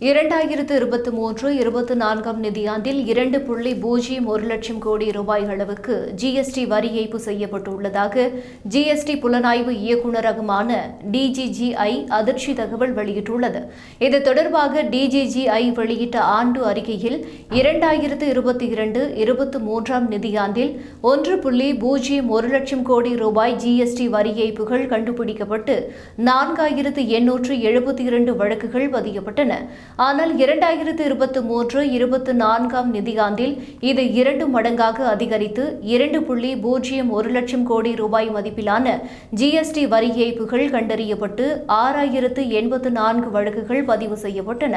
இரண்டாயிரத்து இருபத்தி மூன்று இருபத்தி நான்காம் நிதியாண்டில் இரண்டு புள்ளி பூஜ்ஜியம் ஒரு லட்சம் கோடி ரூபாய் அளவுக்கு ஜிஎஸ்டி வரி ஏய்ப்பு செய்யப்பட்டுள்ளதாக ஜிஎஸ்டி புலனாய்வு இயக்குநரகமான டிஜிஜிஐ அதிர்ச்சி தகவல் வெளியிட்டுள்ளது. இது தொடர்பாக டிஜிஜிஐ வெளியிட்ட ஆண்டு அறிக்கையில் இரண்டாயிரத்து இருபத்தி இரண்டு இருபத்தி மூன்றாம் நிதியாண்டில் ஒன்று புள்ளி பூஜ்ஜியம் ஒரு லட்சம் கோடி ரூபாய் ஜிஎஸ்டி வரி ஏய்ப்புகள் கண்டுபிடிக்கப்பட்டு நான்காயிரத்து எண்ணூற்று எழுபத்தி இரண்டு வழக்குகள் பதியப்பட்டன. ஆனால் இரண்டாயிரத்து இருபத்தி மூன்று இருபத்தி நான்காம் நிதியாண்டில் இது இரண்டு மடங்காக அதிகரித்து இரண்டு புள்ளி பூஜ்ஜியம் ஒரு லட்சம் கோடி ரூபாய் மதிப்பிலான ஜிஎஸ்டி வரி ஏய்ப்புகள் கண்டறியப்பட்டு ஆறாயிரத்து எண்பத்து நான்கு வழக்குகள் பதிவு செய்யப்பட்டன.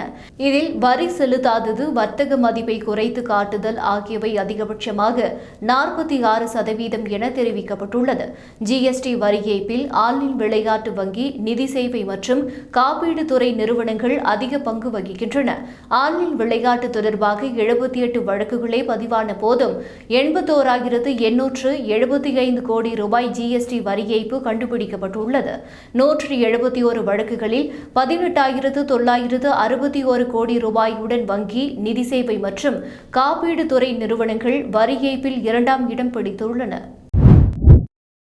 இதில் வரி செலுத்தாதது வர்த்தக மதிப்பை குறைத்து காட்டுதல் ஆகியவை அதிகபட்சமாக நாற்பத்தி ஆறு சதவீதம் என தெரிவிக்கப்பட்டுள்ளது. ஜிஎஸ்டி வரி ஏய்ப்பில் ஆன்லைன் விளையாட்டு வங்கி நிதி சேவை மற்றும் காப்பீடு துறை நிறுவனங்கள் அதிக பங்கு வகி வகிக்கின்றன ஆன்லைன் விளையாட்டு தொடர்பாக எழுபத்தி எட்டு வழக்குகளே பதிவான போதும் எண்பத்தோராயிரத்து எண்ணூற்று எழுபத்தி ஐந்து கோடி ரூபாய் ஜிஎஸ்டி வரி ஏய்ப்பு கண்டுபிடிக்கப்பட்டுள்ளது. நூற்று எழுபத்தி ஒரு வழக்குகளில் பதினெட்டாயிரத்து தொள்ளாயிரத்து அறுபத்தி ஒரு கோடி ரூபாயுடன் வங்கி நிதி சேவை மற்றும் காப்பீடு துறை நிறுவனங்கள் வரி ஏய்ப்பில் இரண்டாம் இடம் பிடித்துள்ளன.